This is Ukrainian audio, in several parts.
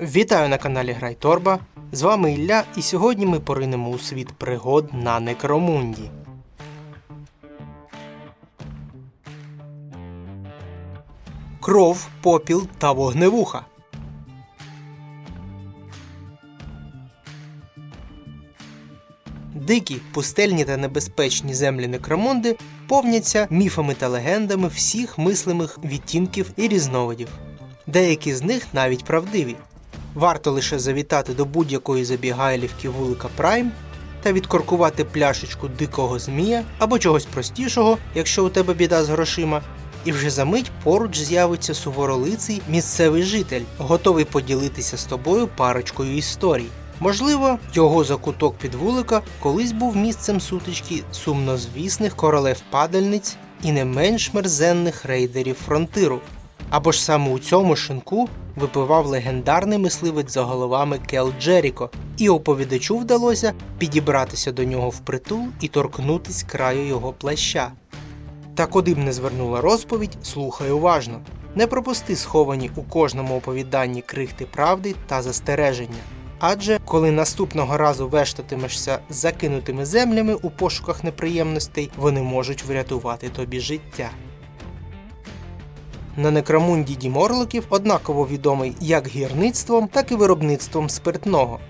Вітаю на каналі Грай Торба. З вами Ілля, і сьогодні ми поринемо у світ пригод на Некромунді. Кров, попіл та вогневуха. Дикі, пустельні та небезпечні землі Некромунди повняться міфами та легендами всіх мислимих відтінків і різновидів. Деякі з них навіть правдиві. Варто лише завітати до будь-якої забігайлівки вулика Прайм та відкоркувати пляшечку дикого змія або чогось простішого, якщо у тебе біда з грошима, і вже за мить поруч з'явиться суворолиций місцевий житель, готовий поділитися з тобою парочкою історій. Можливо, його закуток під вулика колись був місцем сутички сумнозвісних королев падальниць і не менш мерзенних рейдерів фронтиру. Або ж саме у цьому шинку випивав легендарний мисливець за головами Кел Джеріко, і оповідачу вдалося підібратися до нього впритул і торкнутись краю його плаща. Та куди б не звернула розповідь, слухай уважно. Не пропусти сховані у кожному оповіданні крихти правди та застереження. Адже коли наступного разу вештатимешся закинутими землями у пошуках неприємностей, вони можуть врятувати тобі життя. На Некромунді Дім Орликів однаково відомий як гірництвом, так і виробництвом спиртного.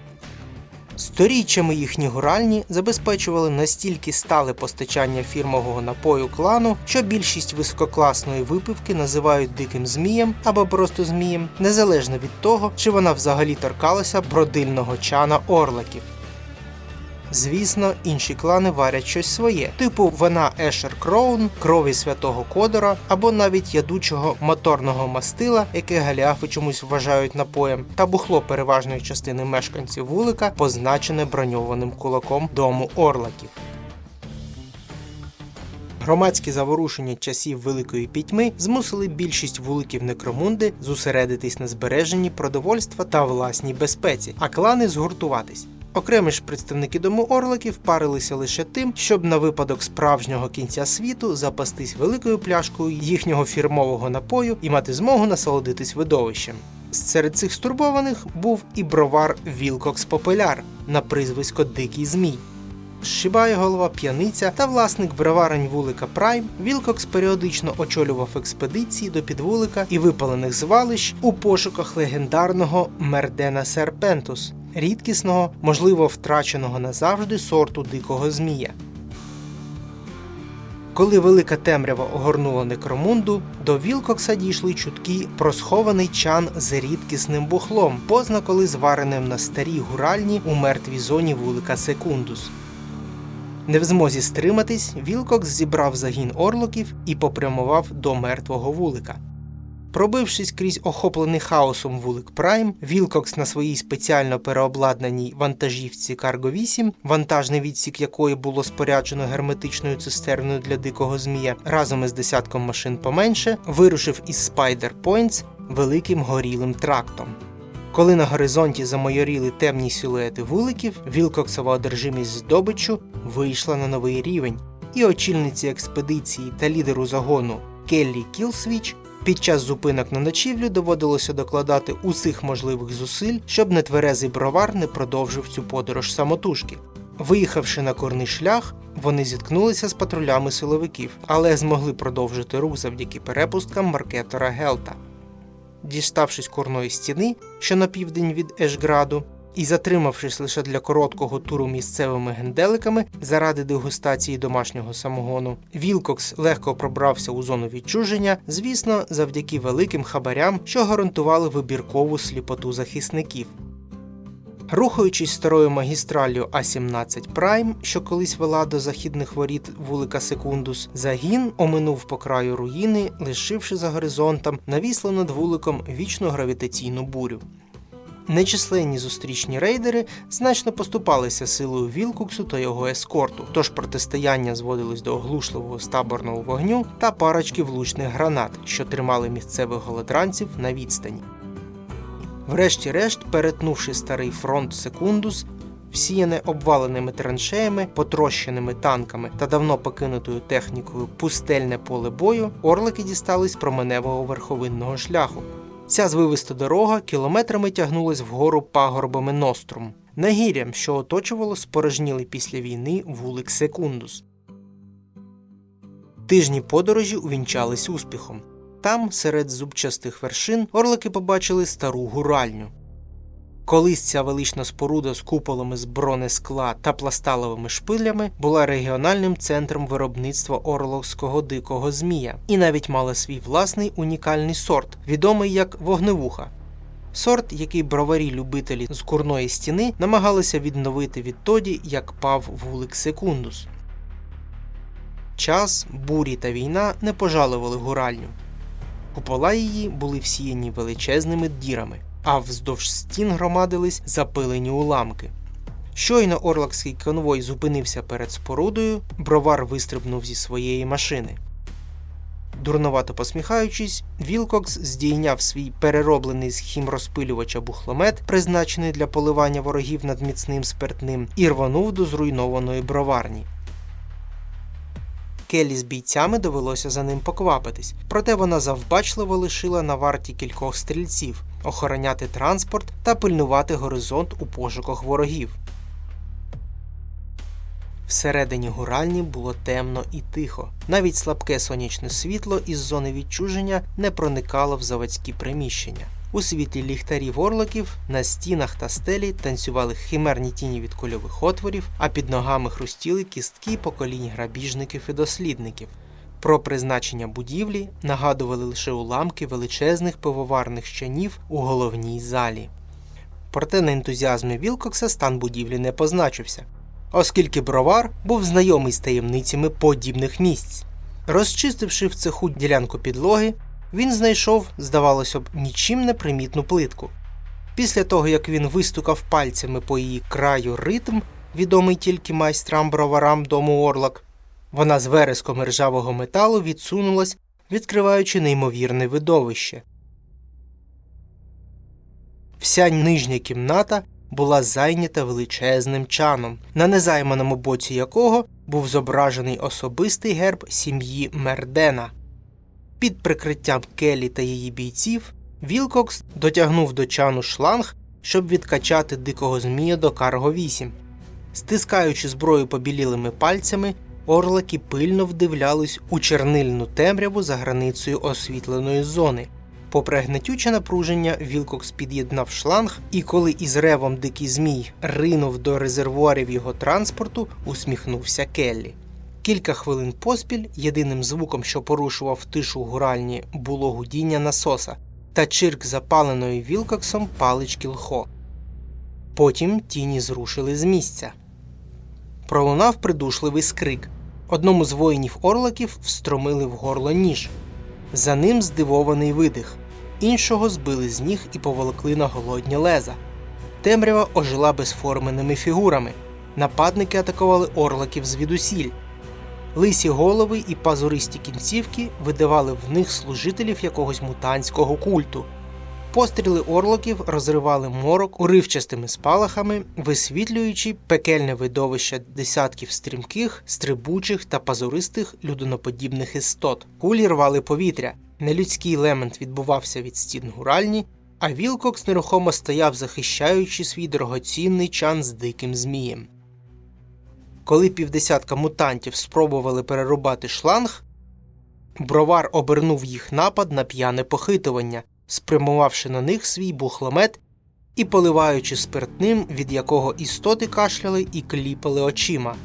Сторіччями їхні гуральні забезпечували настільки стале постачання фірмового напою клану, що більшість висококласної випивки називають диким змієм або просто змієм, незалежно від того, чи вона взагалі торкалася бродильного чана орликів. Звісно, інші клани варять щось своє, типу вина Ешер Кроун, крові святого Кодора або навіть ядучого моторного мастила, яке галіафи чомусь вважають напоєм, та бухло переважної частини мешканців вулика, позначене броньованим кулаком дому орлаків. Громадські заворушення часів Великої пітьми змусили більшість вуликів Некромунди зосередитись на збереженні продовольства та власній безпеці, а клани згуртуватись. Окремі ж представники дому орликів парилися лише тим, щоб на випадок справжнього кінця світу запастись великою пляшкою їхнього фірмового напою і мати змогу насолодитись видовищем. Серед цих стурбованих був і бровар Вілкокс Попеляр на прізвисько Дикий Змій. Шибає голова п'яниця та власник броварень вулика Прайм, Вілкокс періодично очолював експедиції до підвулика і випалених звалищ у пошуках легендарного Мердена Серпентус, рідкісного, можливо, втраченого назавжди сорту дикого змія. Коли велика темрява огорнула некромунду, до Вілкокса дійшли чутки про схований чан з рідкісним бухлом, позна коли звареним на старій гуральні у мертвій зоні вулика Секундус. Не в змозі стриматись, Вілкокс зібрав загін орлоків і попрямував до мертвого вулика. Пробившись крізь охоплений хаосом вулик Прайм, Вілкокс на своїй спеціально переобладнаній вантажівці Карго 8, вантажний відсік якої було споряджено герметичною цистерною для дикого змія, разом із десятком машин поменше, вирушив із Spider Points великим горілим трактом. Коли на горизонті замайоріли темні силуети вуликів, Вілкоксова одержимість здобичу вийшла на новий рівень, і очільниці експедиції та лідеру загону Келлі Кілсвіч під час зупинок на ночівлю доводилося докладати усіх можливих зусиль, щоб нетверезий бровар не продовжив цю подорож самотужки. Виїхавши на корний шлях, вони зіткнулися з патрулями силовиків, але змогли продовжити рух завдяки перепусткам маркетора Гелта. Діставшись корної стіни, що на південь від Ешграду, і затримавшись лише для короткого туру місцевими генделиками заради дегустації домашнього самогону, Вілкокс легко пробрався у зону відчуження, звісно, завдяки великим хабарям, що гарантували вибіркову сліпоту захисників. Рухаючись старою магістраллю А17 Прайм, що колись вела до західних воріт вулика Секундус, загін оминув по краю руїни, лишивши за горизонтом навісло над вуликом вічну гравітаційну бурю. Нечисленні зустрічні рейдери значно поступалися силою Вілкуксу та його ескорту, тож протистояння зводилось до оглушливого стаборного вогню та парочки влучних гранат, що тримали місцевих голодранців на відстані. Врешті-решт, перетнувши старий фронт Секундус, всіяне обваленими траншеями, потрощеними танками та давно покинутою технікою пустельне поле бою, орлики дістались променевого верховинного шляху. Ця звивиста дорога кілометрами тягнулась вгору пагорбами Нострум, нагір'ям, що оточувало спорожніли після війни вулик Секундус. Тижні подорожі увінчались успіхом. Там, серед зубчастих вершин, орлики побачили стару гуральню. Колись ця велична споруда з куполами з бронескла та пласталовими шпилями була регіональним центром виробництва орловського дикого змія і навіть мала свій власний унікальний сорт, відомий як вогневуха. Сорт, який броварі-любителі з курної стіни намагалися відновити відтоді, як пав вулик Секундус. Час, бурі та війна не пожалували гуральню. Купола її були всіяні величезними дірами, а вздовж стін громадились запилені уламки. Щойно орлакський конвой зупинився перед спорудою, бровар вистрибнув зі своєї машини. Дурновато посміхаючись, Вілкокс здійняв свій перероблений з хімрозпилювача бухломет, призначений для поливання ворогів над міцним спиртним, і рванув до зруйнованої броварні. Келі з бійцями довелося за ним поквапитись, проте вона завбачливо лишила на варті кількох стрільців, охороняти транспорт та пильнувати горизонт у пошуках ворогів. Всередині гуральні було темно і тихо. Навіть слабке сонячне світло із зони відчуження не проникало в заводські приміщення. У світлі ліхтарів орликів на стінах та стелі танцювали химерні тіні від кульових отворів, а під ногами хрустіли кістки поколінь грабіжників і дослідників. Про призначення будівлі нагадували лише уламки величезних пивоварних щанів у головній залі. Проте на ентузіазмі Вілкокса стан будівлі не позначився, оскільки бровар був знайомий з таємницями подібних місць. Розчистивши в цеху ділянку підлоги, він знайшов, здавалося б, нічим не примітну плитку. Після того, як він вистукав пальцями по її краю ритм, відомий тільки майстрам броварам дому Орлак, вона з вереском ржавого металу відсунулась, відкриваючи неймовірне видовище. Вся нижня кімната була зайнята величезним чаном, на незайманому боці якого був зображений особистий герб сім'ї Мердена. Під прикриттям Келі та її бійців Вілкокс дотягнув до чану шланг, щоб відкачати дикого змія до Карго 8. Стискаючи зброю побілілими пальцями, орлики пильно вдивлялись у чернильну темряву за границею освітленої зони. Попри гнетюче напруження, Вілкокс під'єднав шланг, і коли із ревом дикий змій ринув до резервуарів його транспорту, усміхнувся Келлі. Кілька хвилин поспіль єдиним звуком, що порушував тишу гуральні, було гудіння насоса та чирк запаленої Вілкоксом палички лхо. Потім тіні зрушили з місця. Пролунав придушливий скрик. Одному з воїнів орликів встромили в горло ніж. За ним здивований видих. Іншого збили з ніг і поволокли на голодні леза. Темрява ожила безформеними фігурами. Нападники атакували орликів звідусіль. Лисі голови і пазуристі кінцівки видавали в них служителів якогось мутантського культу. Постріли орлоків розривали морок уривчастими спалахами, висвітлюючи пекельне видовище десятків стрімких, стрибучих та пазуристих людиноподібних істот. Кулі рвали повітря. Нелюдський лемент відбувався від стін гуральні, а Вілкокс нерухомо стояв, захищаючи свій дорогоцінний чан з диким змієм. Коли півдесятка мутантів спробували перерубати шланг, бровар обернув їх напад на п'яне похитування, спрямувавши на них свій бухломет і поливаючи спиртним, від якого істоти кашляли і кліпали очима.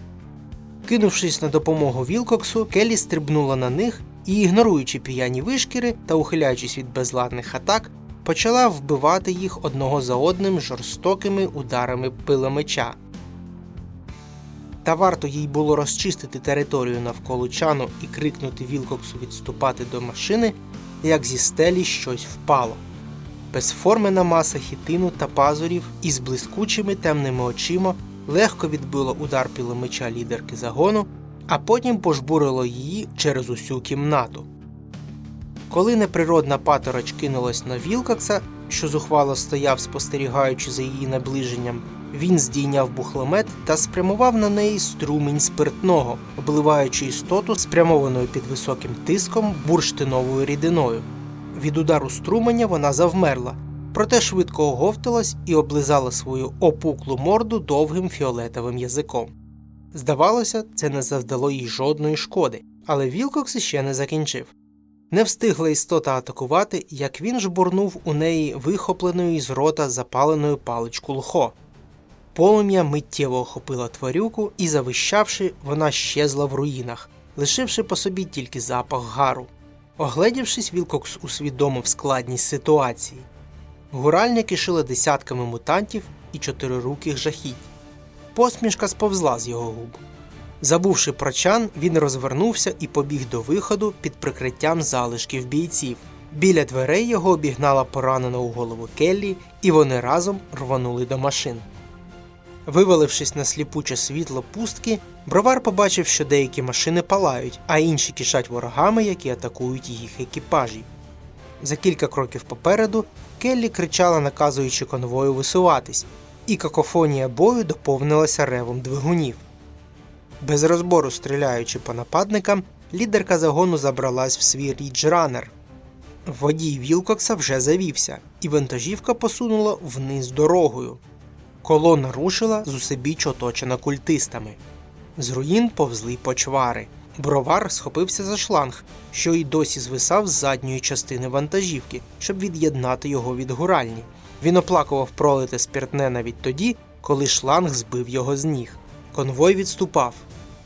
Кинувшись на допомогу Вілкоксу, Келі стрибнула на них і, ігноруючи п'яні вишкіри та ухиляючись від безладних атак, почала вбивати їх одного за одним жорстокими ударами пиломеча. Та варто їй було розчистити територію навколо чану і крикнути Вілкоксу відступати до машини, як зі стелі щось впало. Безформена маса хітину та пазурів із блискучими темними очима легко відбило удар піломеча лідерки загону, а потім пожбурило її через усю кімнату. Коли неприродна патороч кинулась на Вілкокса, що зухвало стояв, спостерігаючи за її наближенням, він здійняв бухломет та спрямував на неї струмінь спиртного, обливаючи істоту спрямованою під високим тиском бурштиновою рідиною. від удару струменя вона завмерла, проте швидко оговталась і облизала свою опуклу морду довгим фіолетовим язиком. Здавалося, це не завдало їй жодної шкоди, але Вілкокс іще не закінчив. Не встигла істота атакувати, як він жбурнув у неї вихопленою із рота запаленою паличку лхо. Полум'я миттєво охопило тварюку і, завищавши, вона щезла в руїнах, лишивши по собі тільки запах гару. Огледівшись, Вілкокс усвідомив складність ситуації. Гуральня кишила десятками мутантів і чотирируких жахіть. Посмішка сповзла з його губ. Забувши про чан, він розвернувся і побіг до виходу під прикриттям залишків бійців. Біля дверей його обігнала поранена у голову Келлі, і вони разом рванули до машин. Вивалившись на сліпуче світло пустки, бровар побачив, що деякі машини палають, а інші кишать ворогами, які атакують їх екіпажі. За кілька кроків попереду Келлі кричала, наказуючи конвою висуватись, і какофонія бою доповнилася ревом двигунів. Без розбору стріляючи по нападникам, лідерка загону забралась в свій ріджранер. Водій Вілкокса вже завівся, і вантажівка посунула вниз дорогою. Колона рушила з усебіч оточена культистами. З руїн повзли почвари. Бровар схопився за шланг, що й досі звисав з задньої частини вантажівки, щоб від'єднати його від гуральні. Він оплакував пролите спиртне навіть тоді, коли шланг збив його з ніг. Конвой відступав.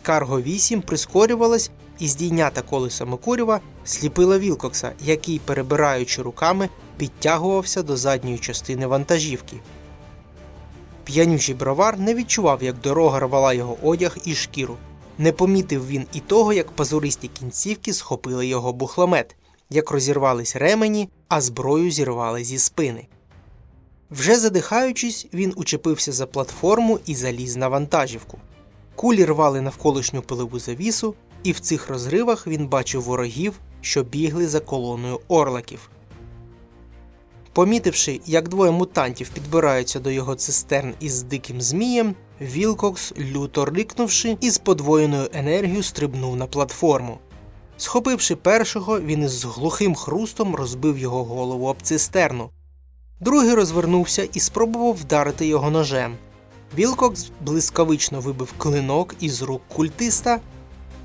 Карго 8 прискорювалась, і здійнята колесами курява сліпила Вілкокса, який, перебираючи руками, підтягувався до задньої частини вантажівки. П'янючий бровар не відчував, як дорога рвала його одяг і шкіру. Не помітив він і того, як пазуристі кінцівки схопили його бухломет, як розірвались ремені, а зброю зірвали зі спини. Вже задихаючись, він учепився за платформу і заліз на вантажівку. Кулі рвали навколишню пилову завісу, і в цих розривах він бачив ворогів, що бігли за колоною орлаків. Помітивши, як двоє мутантів підбираються до його цистерн із диким змієм, Вілкокс, люто рикнувши, із подвоєною енергією стрибнув на платформу. Схопивши першого, він із глухим хрустом розбив його голову об цистерну. Другий розвернувся і спробував вдарити його ножем. Вілкокс блискавично вибив клинок із рук культиста,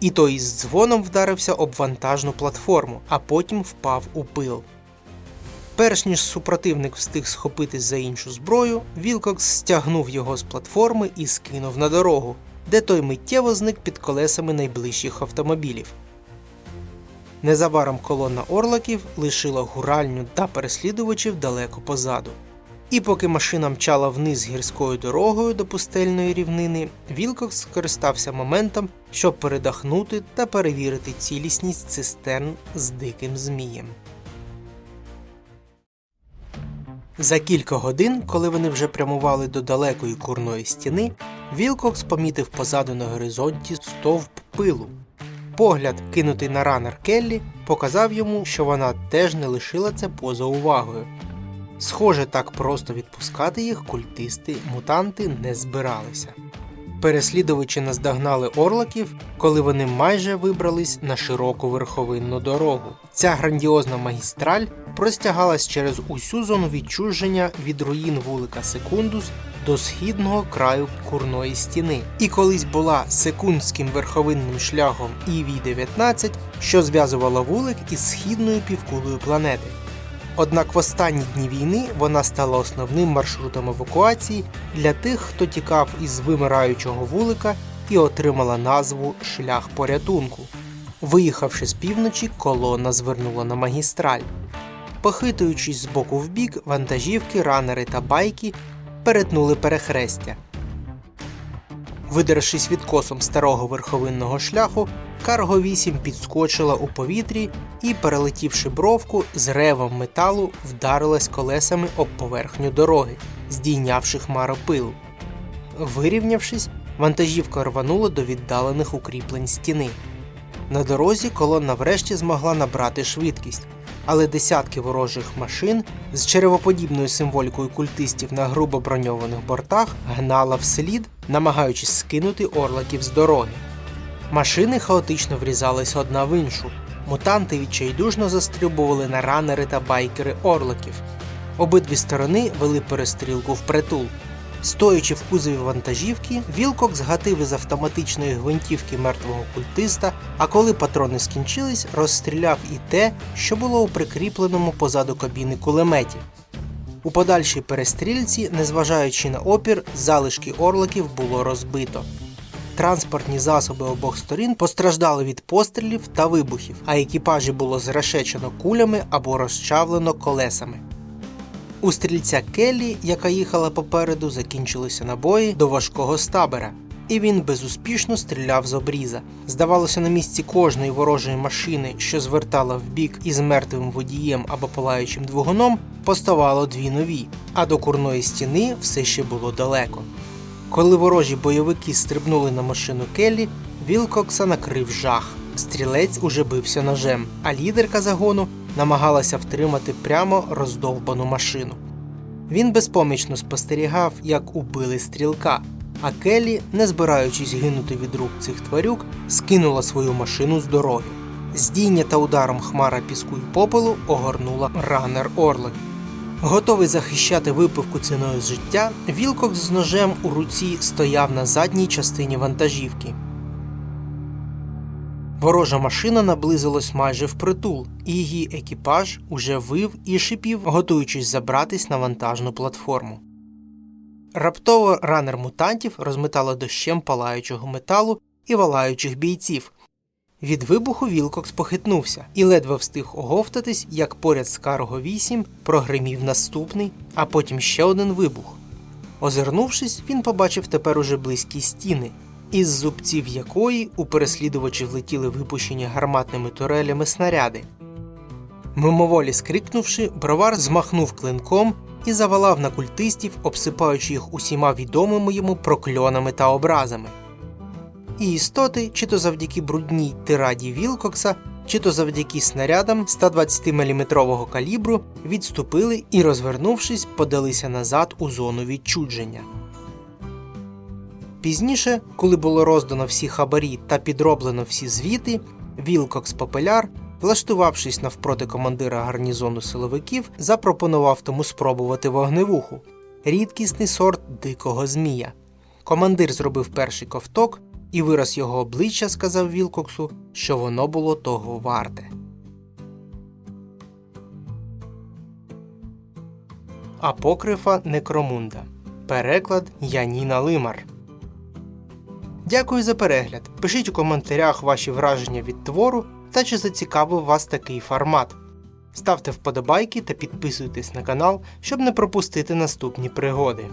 і той із дзвоном вдарився об вантажну платформу, а потім впав у пил. Перш ніж супротивник встиг схопитись за іншу зброю, Вілкокс стягнув його з платформи і скинув на дорогу, де той миттєво зник під колесами найближчих автомобілів. Незабаром колона орлаків лишила гуральню та переслідувачів далеко позаду. І поки машина мчала вниз гірською дорогою до пустельної рівнини, Вілкокс скористався моментом, щоб передахнути та перевірити цілісність цистерн з диким змієм. За кілька годин, коли вони вже прямували до далекої курної стіни, Вілкокс помітив позаду на горизонті стовп пилу. Погляд, кинутий на ранер Келлі, показав йому, що вона теж не лишила це поза увагою. Схоже, так просто відпускати їх культисти мутанти не збиралися. Переслідувачі наздогнали орлаків, коли вони майже вибрались на широку верховинну дорогу. Ця грандіозна магістраль простягалась через усю зону відчуження від руїн вулика Секундус до східного краю курної стіни, і колись була секундським верховинним шляхом ІВ-19, що зв'язувала вулик із східною півкулею планети. Однак в останні дні війни вона стала основним маршрутом евакуації для тих, хто тікав із вимираючого вулика і отримала назву Шлях порятунку. Виїхавши з півночі, колона звернула на магістраль. Похитуючись з боку в бік, вантажівки, ранери та байки перетнули перехрестя. Видершись відкосом старого верховинного шляху, Карго 8 підскочила у повітрі і, перелетівши бровку, з ревом металу вдарилась колесами об поверхню дороги, здійнявши хмару пилу. Вирівнявшись, вантажівка рванула до віддалених укріплень стіни. На дорозі колона врешті змогла набрати швидкість, але десятки ворожих машин з черевоподібною символікою культистів на грубо броньованих бортах гнала вслід, намагаючись скинути орлаків з дороги. Машини хаотично врізались одна в іншу. мутанти відчайдушно застрибували на ранери та байкери орликів. Обидві сторони вели перестрілку впритул. Стоячи в кузові вантажівки, Вілкок згатив із автоматичної гвинтівки мертвого культиста, а коли патрони скінчились, розстріляв і те, що було у прикріпленому позаду кабіни кулеметі. У подальшій перестрільці, незважаючи на опір, залишки орликів було розбито. Транспортні засоби обох сторін постраждали від пострілів та вибухів, а екіпажі було зрешечено кулями або розчавлено колесами. У стрільця Келлі, яка їхала попереду, закінчилися набої до важкого стабера, і він безуспішно стріляв з обріза. Здавалося, на місці кожної ворожої машини, що звертала в бік із мертвим водієм або палаючим двигуном, поставало дві нові, а до курної стіни все ще було далеко. Коли ворожі бойовики стрибнули на машину Келлі, Вілкокса накрив жах. Стрілець уже бився ножем, а лідерка загону намагалася втримати прямо роздовбану машину. Він безпомічно спостерігав, як убили стрілка, а Келлі, не збираючись гинути від рук цих тварюк, скинула свою машину з дороги. Здійнята ударом хмара піску й попелу огорнула ранер Орлик. Готовий захищати випивку ціною з життя, Вілкокс з ножем у руці стояв на задній частині вантажівки. Ворожа машина наблизилась майже впритул, і її екіпаж уже вив і шипів, готуючись забратись на вантажну платформу. Раптово ранер мутантів розметало дощем палаючого металу і валаючих бійців. Від вибуху Вілкокс похитнувся і ледве встиг оговтатись, як поряд з Карго 8 прогримів наступний, а потім ще один вибух. Озирнувшись, він побачив тепер уже близькі стіни, із зубців якої у переслідувачі влетіли випущені гарматними турелями снаряди. Мимоволі скрикнувши, бровар змахнув клинком і завалав на культистів, обсипаючи їх усіма відомими йому прокльонами та образами. І істоти, чи то завдяки брудній тираді Вілкокса, чи то завдяки снарядам 120-мм калібру, відступили і, розвернувшись, подалися назад у зону відчудження. Пізніше, коли було роздано всі хабарі та підроблено всі звіти, Вілкокс Попеляр, влаштувавшись навпроти командира гарнізону силовиків, запропонував тому спробувати вогневуху рідкісний сорт дикого змія. Командир зробив перший ковток, і вираз його обличчя сказав Вілкоксу, що воно було того варте. Апокрифа Некромунда. Переклад Яніна Лимар. Дякую за перегляд. Пишіть у коментарях ваші враження від твору та чи зацікавив вас такий формат. Ставте вподобайки та підписуйтесь на канал, щоб не пропустити наступні пригоди.